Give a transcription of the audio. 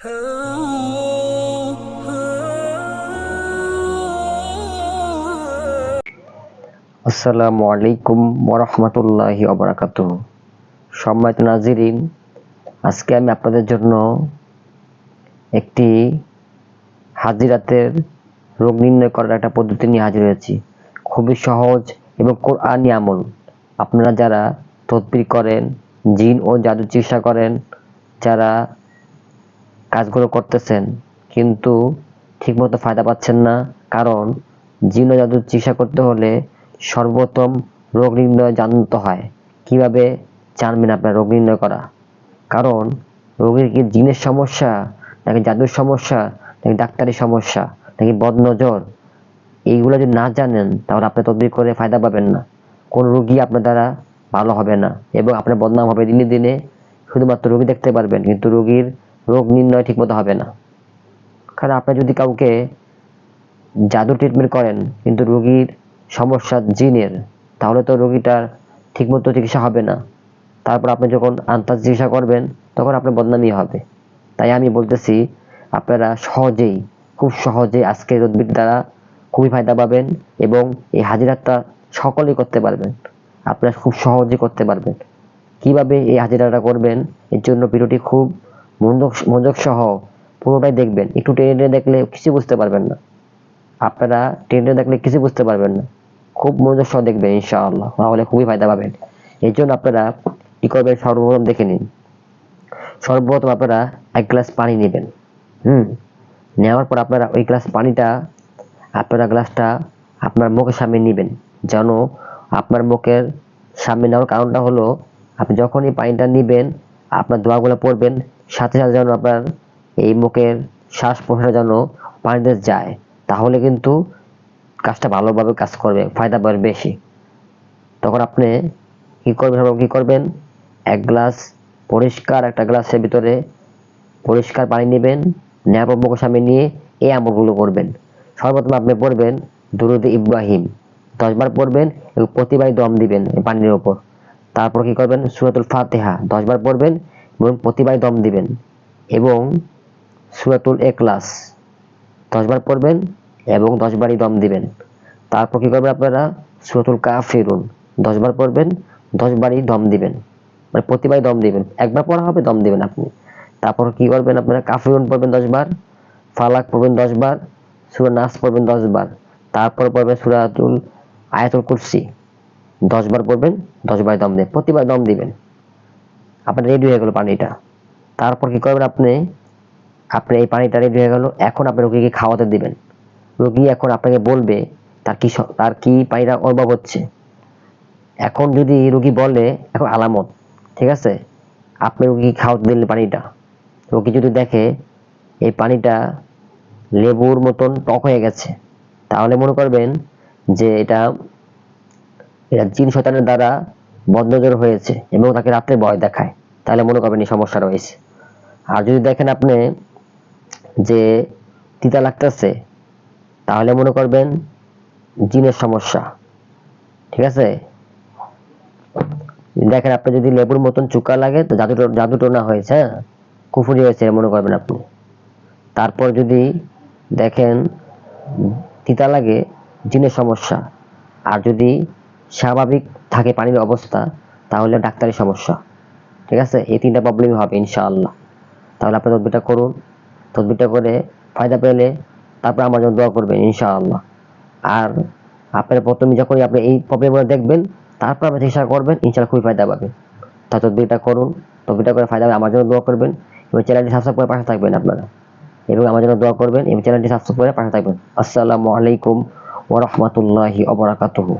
আসসালামু আলাইকুম ওরহমতুল্লাহি অবরাকাত সম্মানিত নাজিরিন, আজকে আমি আপনাদের জন্য একটি হাজিরাতের রোগ নির্ণয় করার একটা পদ্ধতি নিয়ে হাজির হয়েছি। খুবই সহজ এবং কোরআনি আমল। আপনারা যারা তদবির করেন, জিন ও জাদু চিকিৎসা করেন, যারা কাজগুলো করতেছেন, কিন্তু ঠিকমতো ফায়দা পাচ্ছেন না। কারণ ও জাদুর চিকিৎসা করতে হলে সর্বপ্রথম রোগ নির্ণয় জানতে হয়। কীভাবে জানবেন আপনার রোগ নির্ণয় করা? কারণ রোগীর কি জিনের সমস্যা, নাকি জাদুর সমস্যা, নাকি ডাক্তারি সমস্যা, নাকি বদনজর? এইগুলো যদি না জানেন, তাহলে আপনি তদবির করে ফায়দা পাবেন না। কোন রোগী আপনার দ্বারা ভালো হবে না, এবং আপনার বদনাম হবে দিনে দিনে। শুধুমাত্র রোগী দেখতে পারবেন, কিন্তু রোগীর রোগ নির্ণয় ঠিকমতো হবে না। কারণ আপনি যদি কাউকে জাদু ট্রিটমেন্ট করেন, কিন্তু রোগীর সমস্যা জিনের, তাহলে তো রোগীটার ঠিকমতো চিকিৎসা হবে না। তারপর আপনি যখন আন্তাজ চিকিৎসা করবেন, তখন আপনার বদনামই হবে। তাই আমি বলতেছি, আপনারা সহজেই, খুব সহজেই আজকে উদ্ভিদ দ্বারা খুবই ফায়দা পাবেন এবং এই হাজিরাটা সকলেই করতে পারবেন। আপনারা খুব সহজেই করতে পারবেন। কীভাবে এই হাজিরাটা করবেন, এর জন্য ভিডিওটি খুব মনোযোগ মনোযোগ সহ পুরোটাই দেখবেন। একটু টেনে টেনে দেখলে কিছু বুঝতে পারবেন না। আপনারা টেনে টেনে দেখলে কিছু বুঝতে পারবেন না। খুব মনোযোগ সহ দেখবেন, ইনশাআল্লাহ। তাহলে খুবই ফায়দা পাবেন। এই জন্য আপনারা কি করবেন? সর্বপ্রথম দেখে নিন। সর্বপ্রথম আপনারা এক গ্লাস পানি নেবেন। হুম? নেওয়ার পর আপনারা ওই গ্লাস পানিটা, আপনারা গ্লাসটা আপনার মুখের সামনে নেবেন। যেন আপনার মুখের সামনে নেওয়ার কারণটা হলো, আপনি যখনই পানিটা নেবেন আপনার দোয়াগুলো পড়বেন, সাথে সাথে যেন আপনার এই মুখের শ্বাস প্রশ্বাস যেন পানিতে যায়। তাহলে কিন্তু কাজটা ভালোভাবে কাজ করবে, ফায়দা পাবে বেশি। তখন আপনি কি করবেন কি করবেন? এক গ্লাস পরিষ্কার একটা গ্লাসের ভিতরে পরিষ্কার পানি নেবেন নেওয়ার পর মুখের সামনে নিয়ে এই আমলগুলো করবেন। সর্বপ্রথম আপনি পড়বেন দুরুদ ইব্রাহিম দশবার পড়বেন এবং প্রতিবারই দম দিবেন পানির ওপর তারপর কি করবেন? সুরাতুল ফাতেহা। দশবার পড়বেন এবং প্রতিবারই দম দিবেন। এবং সুরাতুল এক্লাস দশবার পড়বেন এবং দশবারই দম দিবেন। তারপর কি করবেন আপনারা? সুরাতুল কাফিরুন দশবার পড়বেন দশবারই দম দিবেন। মানে প্রতিবারই দম দিবেন। একবার পড়া হবে, দম দিবেন আপনি। তারপর কি করবেন আপনারা? কাফিরুন পড়বেন দশবার ফালাক পড়বেন দশবার সুরা নাস পড়বেন দশবার তারপর পড়বেন সুরাতুল আয়াতুল কুরসি। দশবার পড়বেন দশ বার দম দেবেন, প্রতিবার দম দিবেন। আপনার রেডি হয়ে গেল পানিটা। তারপর কি করবেন আপনি? আপনি এই পানিটা রেডি হয়ে গেল, এখন আপনি রোগীকে খাওয়াতে দিবেন। রোগী এখন আপনাকে বলবে, তার কি তার কি পানিটা অনুভব হচ্ছে? এখন যদি রোগী বলে, এখন আলামত, ঠিক আছে? আপনি রোগী খাওয়াতে দিলেন পানিটা। রোগী যদি দেখে, এই পানিটা লেবুর মতন টক হয়ে গেছে, তাহলে মনে করবেন যে এটা এটা জিন শয়তানের দ্বারা বদনজর হয়েছে এবং তাকে রাত্রে ভয় দেখায়। তাহলে মনে করবেন এই সমস্যা রয়েছে। আর যদি দেখেন আপনি যে তিতা লাগতেছে, তাহলে মনে করবেন জিনের সমস্যা। ঠিক আছে? দেখেন আপনি যদি লেবুর মতন চুকা লাগে, তো জাদু জাদু টোনা হয়েছে হ্যাঁ? কুফুরি হয়েছে মনে করবেন আপনি। তারপর যদি দেখেন তিতা লাগে, জিনের সমস্যা। আর যদি স্বাভাবিক থাকে পানির অবস্থা, তাহলে ডাক্তারি সমস্যা। ঠিক আছে? এই তিনটা প্রবলেমই হবে, ইনশাআল্লাহ। তাহলে আপনি তদবিটা করুন। তদবিটা করে ফায়দা পেলে তারপর আমার জন্য দোয়া করবেন, ইনশাআল্লাহ। আর আপনার প্রথমে যখন আপনি এই প্রবলেমগুলো দেখবেন, তারপর আপনি চিকিৎসা করবেন, ইনশাআল্লাহ খুবই ফায়দা পাবেন। তা তদবিরটা করুন। তদবিটা করে ফায়দা হবে আমার জন্য দোয়া করবেন। এবং চ্যানেলটি সাবস্ক্রাইব করে পাশে থাকবেন আপনারা। এবং আমার জন্য দোয়া করবেন এবং চ্যানেলটি সাবস্ক্রাইব করে পাশে থাকবেন। আসসালামু আলাইকুম ওরহমতুল্লাহি অবরাকাতুহু